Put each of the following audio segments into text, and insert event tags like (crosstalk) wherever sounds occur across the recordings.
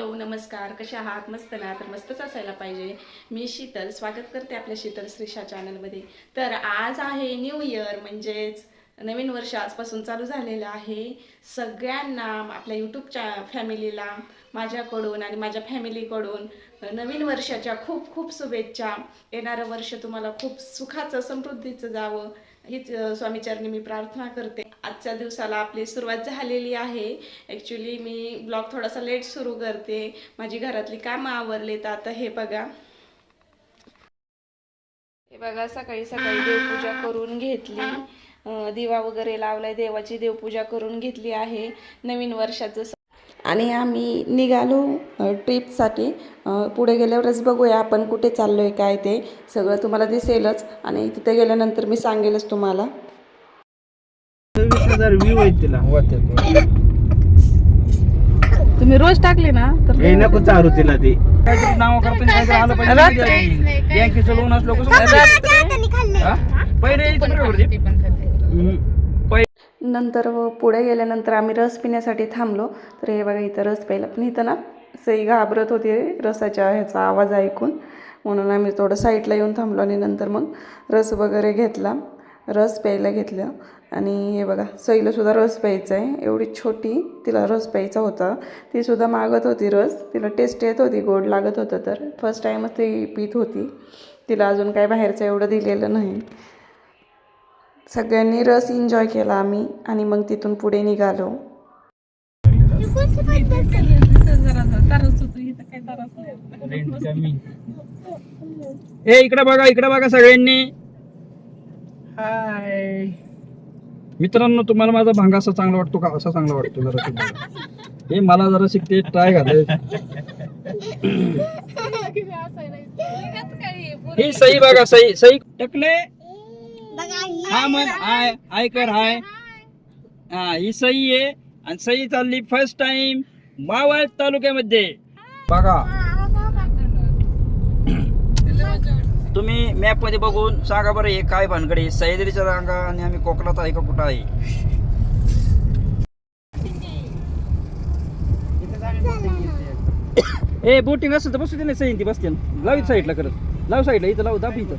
Hello नमस्कार. कशा आहात? मस्त ना? तर मस्तच असायला पाहिजे. मी शीतल. स्वागत करते आपल्या शीतल श्रीषा चॅनलमध्ये. तर आज आहे न्यू इयर म्हणजेच नवीन वर्ष आजपासून चालू झालेलं आहे. सगळ्यांना आपल्या यूट्यूबच्या फॅमिलीला माझ्याकडून आणि माझ्या फॅमिलीकडून नवीन वर्षाच्या खूप खूप शुभेच्छा. येणारं वर्ष तुम्हाला खूप सुखाचं समृद्धीचं जावं. हीच स्वामीचरणी मी प्रार्थना करते. आजच्या दिवसाला आपली सुरुवात झालेली आहे. ॲक्च्युली मी ब्लॉग थोडासा लेट सुरू करते. माझी घरातली कामं आवरलेत. आता हे बघा. हे बघा सकाळी सकाळी देवपूजा करून घेतली. दिवा वगैरे लावलाय. देवाची देवपूजा करून घेतली आहे. नवीन वर्षाचं आणि आम्ही निघालो ट्रिपसाठी पुढे गेल्यावरच बघूया आपण कुठे चाललो आहे काय ते. सगळं तुम्हाला दिसेलच. आणि तिथे गेल्यानंतर मी सांगेलच तुम्हाला. हजार व्ह्यू आहेत तिला. तुम्ही रोज टाकले ना तर हे नको चारू तिला ती. काहीतरी नाव करतो आणि काहीतरी आलं पाहिजे. बँकेचं लोन असलो कसं? पहिले यायचं बरोबर. ते. हम्म. पहिले नंतर व पुढे गेल्यानंतर आम्ही रस पिण्यासाठी थांबलो. तर हे बघा इथं रस प्यायला. पण इथं ना सई घाबरत होती रसाच्या ह्याचा आवाज ऐकून. म्हणून आम्ही थोडं साईडला येऊन थांबलो आणि नंतर मग रस वगैरे घेतला. रस प्यायला घेतलं. आणि हे बघा सईलासुद्धा रस प्यायचा आहे. एवढी छोटी तिला रस प्यायचा होता. तीसुद्धा मागत होती रस. तिला टेस्ट येत होती गोड लागत होतं. तर फर्स्ट टाईमच ती पीत होती. तिला अजून काय बाहेरचं एवढं दिलेलं नाही. सगळ्यांनी रस एन्जॉय केला आम्ही आणि मग तिथून पुढे निघालो. ए इकडे बघा इकडे बघा सगळ्यांनी. हाय मित्रांनो तुम्हाला माझा भांगा असा चांगला वाटतो का? असा चांगला वाटतो जरा हे मला जरा शिकते ट्राय घाल. ही सई बघा सई सई टकले? हा मन आय आय कर हाय. हा ही सई आहे आणि सई चालली फर्स्ट टाइम मावळ तालुक्यामध्ये. बघा. तुम्ही मॅपमध्ये बघून सांगा बरं हे काय भानगडे? सह्याद्रीच्या रांगा आणि आम्ही कोकणात आहे का कुठं आहे? (coughs) ए बोटिंग असेल तर बसू दे नाही सही बसते लावी साईडला करत लाव साईडला इथं लावू दाब इथं.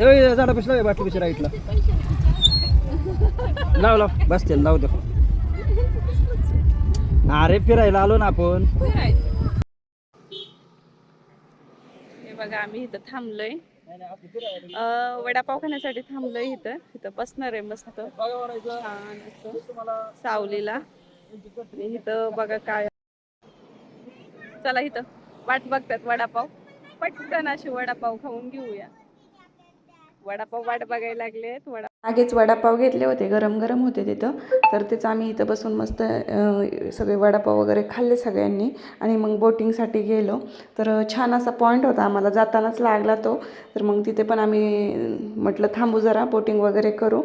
ए झाडा पशी लाव बाटली पशी राईटला. लाव लाव बसते लावू दे अरे फिरायला आलो ना आपण हे बघा आम्ही इथं थांबलोय. वडापाव खाण्यासाठी थांबलोय इथं. इथं बसणार आहे मस्त छान सावलीला. इथं बघा काय. चला इथं. वाट बघतात वडापाव. पटकन अशी वडापाव खाऊन घेऊया. वडापाव वाट बघायला लागलेत वडा मागेच वडापाव घेतले होते गरम गरम होते तिथं. तर तेच आम्ही इथं बसून मस्त सगळे वडापाव वगैरे खाल्ले सगळ्यांनी. आणि मग बोटिंगसाठी गेलो. तर छान असा पॉईंट होता आम्हाला जातानाच लागला तो. तर मग तिथे पण आम्ही म्हटलं थांबू जरा बोटिंग वगैरे करू.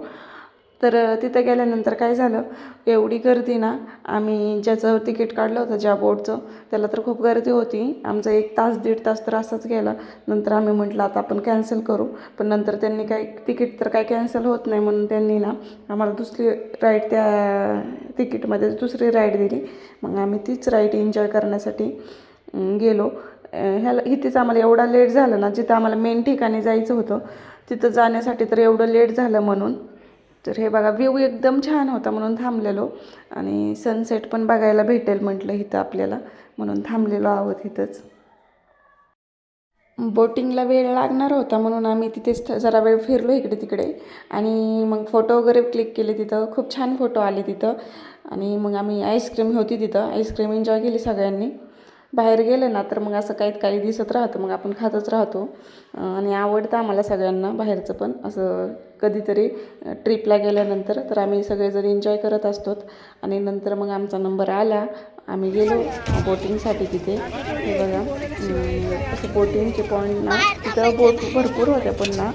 तर तिथं गेल्यानंतर काय झालं एवढी गर्दी ना आम्ही ज्याचं तिकीट काढलं होतं ज्या बोटचं त्याला तर खूप गर्दी होती. आमचा एक तास दीड तास तर असाच गेला. नंतर आम्ही म्हटलं आता आपण कॅन्सल करू. पण नंतर त्यांनी काय तिकीट तर काय कॅन्सल होत नाही म्हणून त्यांनी ना आम्हाला दुसरी राईड त्या तिकीटमध्ये दुसरी राईड दिली. मग आम्ही तीच राईड एन्जॉय करण्यासाठी गेलो. ह्याला इथेच आम्हाला एवढा लेट झाला ना जिथं आम्हाला मेन ठिकाणी जायचं होतं तिथं जाण्यासाठी तर एवढं लेट झालं म्हणून तर हे बघा व्ह्यू एकदम छान होता म्हणून थांबलेलो. आणि सनसेट पण बघायला भेटेल म्हटलं इथं आपल्याला म्हणून थांबलेलो आहोत इथंच. बोटिंगला वेळ लागणार होता म्हणून आम्ही तिथेच जरा वेळ फिरलो इकडे तिकडे. आणि मग फोटो वगैरे क्लिक केले तिथं. खूप छान फोटो आले तिथं. आणि मग आम्ही आईस्क्रीम होती तिथं. आईस्क्रीम एन्जॉय केली सगळ्यांनी. बाहेर गेलं ना तर मग असं काहीत काही दिसत राहतं. मग आपण खातच राहतो. आणि आवडतं आम्हाला सगळ्यांना बाहेरचं पण. असं कधीतरी ट्रिपला गेल्यानंतर तर आम्ही सगळेजण एन्जॉय करत असतो आणि नंतर मग आमचा नंबर आला. आम्ही गेलो बोटिंगसाठी तिथे. हे बघा. असं बोटिंगचे पॉईंट ना. तिथं बोट भरपूर होत्या पण ना.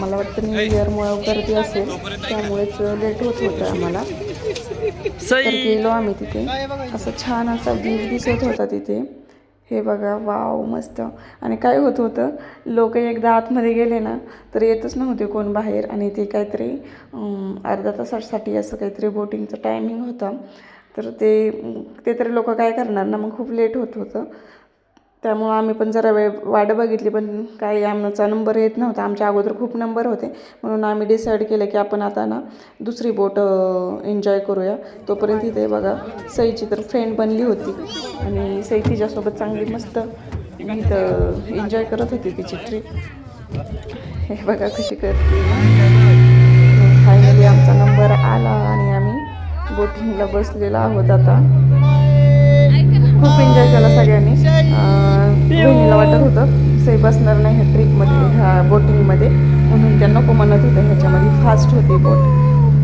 मला वाटतं न्यू इयरमुळं गर्दी असेल. त्यामुळेच लेट होत होतं आम्हाला. तर गेलो आम्ही तिथे. असं छान असा व्ह्यू दिसत होता तिथे. हे बघा वाव मस्त. आणि काय होत होतं लोक एकदा आतमध्ये गेले ना तर येतच नव्हते कोण बाहेर. आणि ते काहीतरी अर्धा तासासाठी असं काहीतरी बोटिंगचं टायमिंग होतं. तर ते ते तरी लोक काय करणार ना मग खूप लेट होत होतं. त्यामुळं आम्ही पण जरा वेळ वाट बघितली पण काही आमचा नंबर येत नव्हता. आमच्या अगोदर खूप नंबर होते. म्हणून आम्ही डिसाईड केलं की आपण आता ना दुसरी बोट एन्जॉय करूया. तोपर्यंत इथे बघा सईची तर फ्रेंड बनली होती. आणि सई तिच्यासोबत चांगली मस्त इथं एन्जॉय करत होती तिची ट्रिप हे बघा कशी करते. फायनली आमचा नंबर आला आणि आम्ही बोटिंगला बसलेलो आहोत आता. खूप एन्जॉय केला सगळ्यांनी. बहिणीला वाटत होतं सई बसणार नाही ह्या ट्रिपमध्ये ह्या बोटिंगमध्ये म्हणून त्या नको म्हणत होत्या ह्याच्यामध्ये फास्ट होती बोट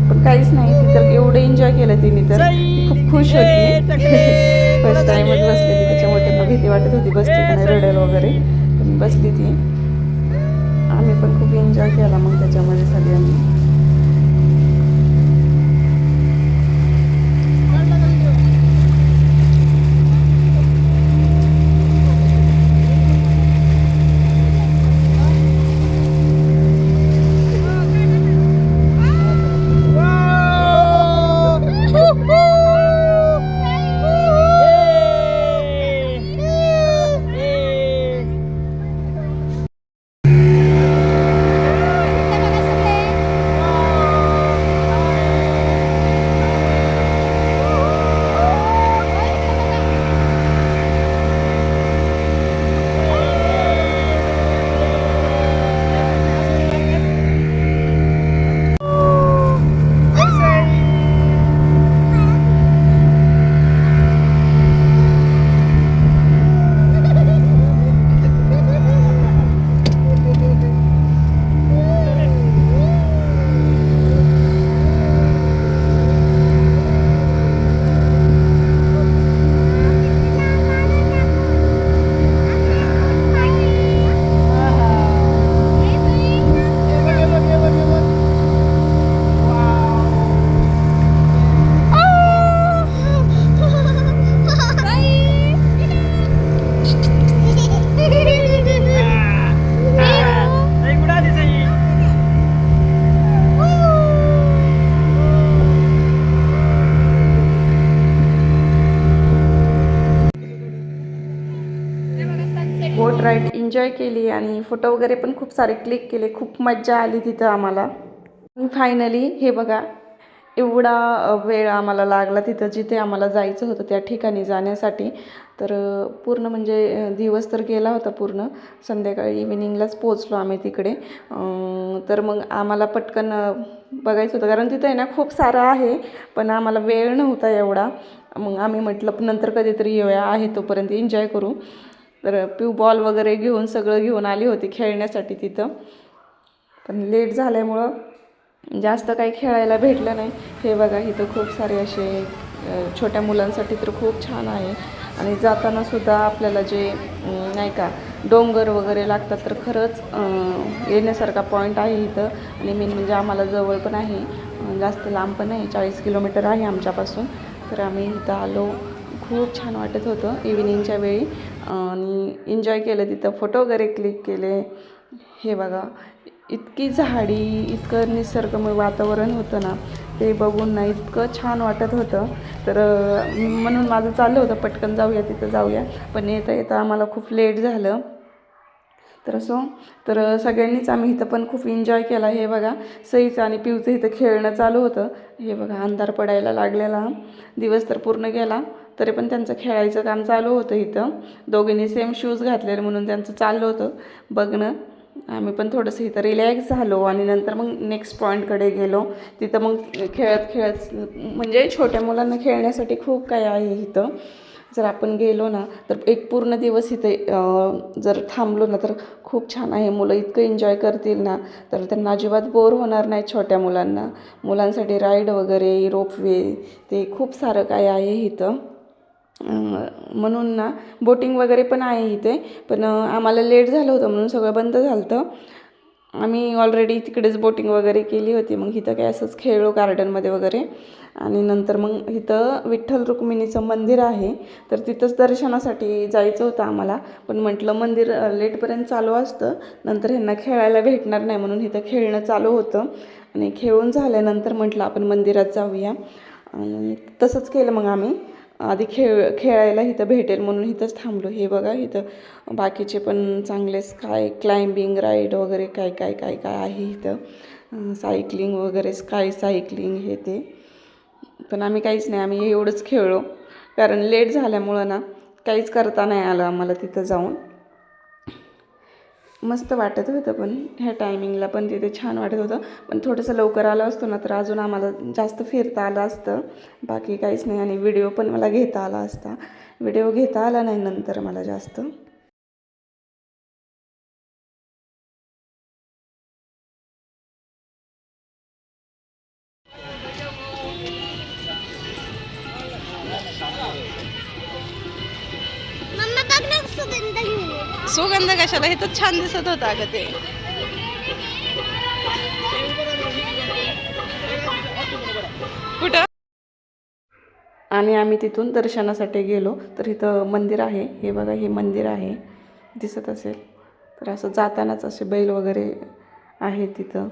पण काहीच नाही ती तर एवढं एन्जॉय केलं तिने तर. खूप खुश होती. फर्स्ट टाइमच बसलेली त्याच्यामुळे त्यांना भीती वाटत होती बसते का नाही रडेल वगैरे. पण बसली ती. आम्ही पण खूप एन्जॉय केला मग त्याच्यामध्ये सगळ्यांनी. बोट राईड एन्जॉय केली आणि फोटो वगैरे पण खूप सारे क्लिक केले. खूप मज्जा आली तिथं आम्हाला. फायनली हे बघा एवढा वेळ आम्हाला लागला तिथं जिथे आम्हाला जायचं होतं त्या ठिकाणी जाण्यासाठी. तर पूर्ण म्हणजे दिवस तर गेला होता पूर्ण. संध्याकाळी इव्हिनिंगलाच पोचलो आम्ही तिकडे. तर मग आम्हाला पटकन बघायचं होतं. कारण तिथं आहे ना खूप सारं आहे पण आम्हाला वेळ नव्हता एवढा. मग आम्ही म्हटलं नंतर कधीतरी येऊया आहे तोपर्यंत एन्जॉय करू. तर प्यू बॉल वगैरे घेऊन सगळं घेऊन आली होती खेळण्यासाठी तिथं. पण लेट झाल्यामुळं जास्त काही खेळायला भेटलं नाही. हे बघा इथं खूप सारे असे छोट्या मुलांसाठी तर खूप छान आहे. आणि जाताना सुद्धा आपल्याला जे नाही का डोंगर वगैरे लागतात तर खरंच येण्यासारखा पॉईंट आहे इथं. आणि मेन म्हणजे आम्हाला जवळ पण आहे. जास्त लांब पण आहे चाळीस किलोमीटर आहे आमच्यापासून. तर आम्ही इथं आलो. खूप छान वाटत होतं इव्हिनिंगच्या वेळी. आणि एन्जॉय केलं तिथं फोटो वगैरे क्लिक केले. हे बघा इतकी झाडी इतकं निसर्गमय वातावरण होतं ना ते बघून ना इतकं छान वाटत होतं. तर म्हणून माझं चाललं होतं पटकन जाऊया तिथं जाऊया. पण येता येता आम्हाला खूप लेट झालं. तर असो तर सगळ्यांनीच आम्ही इथं पण खूप एन्जॉय केला. हे बघा सईचं आणि पिऊचं इथं खेळणं चालू होतं. हे बघा अंधार पडायला लागलेला. दिवस तर पूर्ण गेला. तरी पण त्यांचं खेळायचं काम चालू होतं इथं. दोघींनी सेम शूज घातलेले म्हणून त्यांचं चाललं होतं. बघणं. आम्ही पण थोडंसं इथं रिलॅक्स झालो आणि नंतर मग नेक्स्ट पॉईंटकडे गेलो. तिथं मग खेळत खेळत म्हणजे छोट्या मुलांना खेळण्यासाठी खूप काही आहे इथं. जर आपण गेलो ना तर एक पूर्ण दिवस इथे जर थांबलो ना तर खूप छान आहे. मुलं इतकं एन्जॉय करतील ना तर त्यांना अजिबात बोर होणार नाही छोट्या मुलांना. मुलांसाठी राईड वगैरे रोपवे ते खूप सारं काय आहे इथं. म्हणून ना बोटिंग वगैरे पण आहे इथे. पण आम्हाला लेट झालं होतं म्हणून सगळं बंद झालं होतं आम्ही ऑलरेडी तिकडेच बोटिंग वगैरे केली होती. मग इथं काय असंच खेळलो गार्डनमध्ये वगैरे. आणि नंतर मग इथं विठ्ठल रुक्मिणीचं मंदिर आहे. तर तिथंच दर्शनासाठी जायचं होतं आम्हाला. पण म्हटलं मंदिर लेटपर्यंत चालू असतं. नंतर ह्यांना खेळायला भेटणार नाही म्हणून इथं खेळणं चालू होतं. आणि खेळून झाल्यानंतर म्हटलं आपण मंदिरात जाऊया. आणि तसंच केलं मग आम्ही. आधी खेळ खेळायला इथं भेटेल म्हणून इथंच थांबलो. हे बघा इथं बाकीचे पण चांगले स्काय क्लाइम्बिंग राईड वगैरे काय काय काय काय आहे इथं. सायकलिंग वगैरे स्काय सायकलिंग हे ते. पण आम्ही काहीच नाही आम्ही एवढंच खेळलो. कारण लेट झाल्यामुळं ना काहीच करता नाही आलं आम्हाला तिथं जाऊन. मस्त वाटत होतं पण ह्या टायमिंगला पण तिथे छान वाटत होतं. पण थोडंसं लवकर आलं असतो ना तर अजून आम्हाला जास्त फिरता आलं असतं. बाकी काहीच नाही आणि व्हिडिओ पण मला घेता आला असता. व्हिडिओ घेता आला नाही नंतर मला जास्त. मम्मा सुगंध कशाला? हे तर छान दिसत होतं अगं ते. कुठं? आणि आम्ही तिथून दर्शनासाठी गेलो तर इथं मंदिर आहे. हे बघा हे मंदिर आहे. दिसत असेल. तर असं जातानाच असे बैल वगैरे आहे तिथं.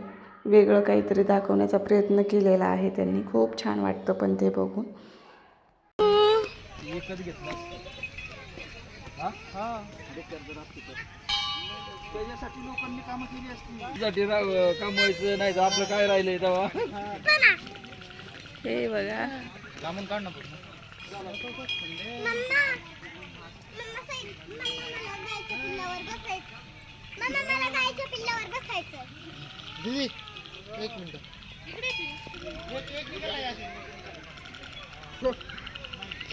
वेगळं काहीतरी दाखवण्याचा प्रयत्न केलेला आहे त्यांनी. खूप छान वाटतं पण ते बघून. साठी राव- कमवायचं नाही तर आपलं काय राहिलंय तेव्हा? हे बघा. मम्मा मम्मा साई- मम्मा मला गायच्या पिल्लावर बसायचं. मम्मा मला गायच्या पिल्लावर बसायचं.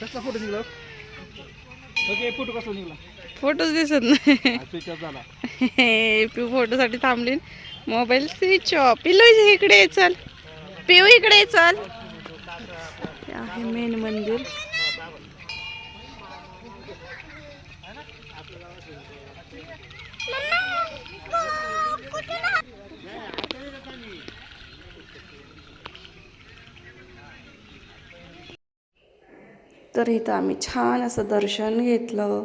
कसला फोटो निघला? फोटो कसला निघला? फोटोच दिसत नाही. पिऊ फोटोसाठी थांबली मोबाईल स्विच ऑफ. पिल्लू इकडे चल. पिऊ इकडे चल. हे आहे मेन मंदिर. तर इथं आम्ही छान असं दर्शन घेतलं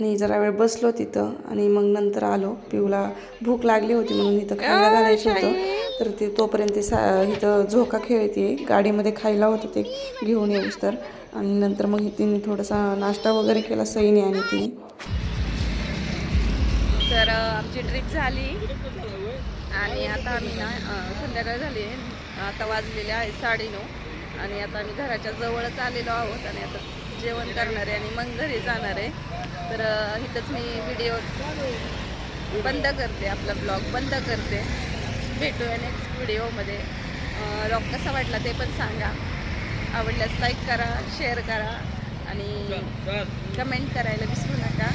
आणि जरा वेळ बसलो तिथं आणि मग नंतर आलो. पिऊला भूक लागली होती म्हणून इथं खायला घालायचं होतं. तर ते तोपर्यंत ते सा इथं झोका खेळते. गाडीमध्ये खायला होतं ते घेऊन येऊस तर. आणि नंतर मग तिने थोडासा नाश्ता वगैरे केला सईने आणि तिने तर आमची ट्रिप झाली. आणि आता आम्ही ना संध्याकाळ झाली आहे. आता वाजलेले आहेत साडेनऊ. आणि आता आम्ही घराच्या जवळच आलेलो आहोत आणि आता जेवण करणार आहे आणि मग घरी जाणार आहे. तर इथंच मी व्हिडिओ बंद करते आपला ब्लॉग बंद करते. भेटूया नेक्स्ट व्हिडिओमध्ये ब्लॉग कसा वाटला ते पण सांगा. आवडल्यास लाईक करा शेअर करा आणि कमेंट करायला विसरू नका.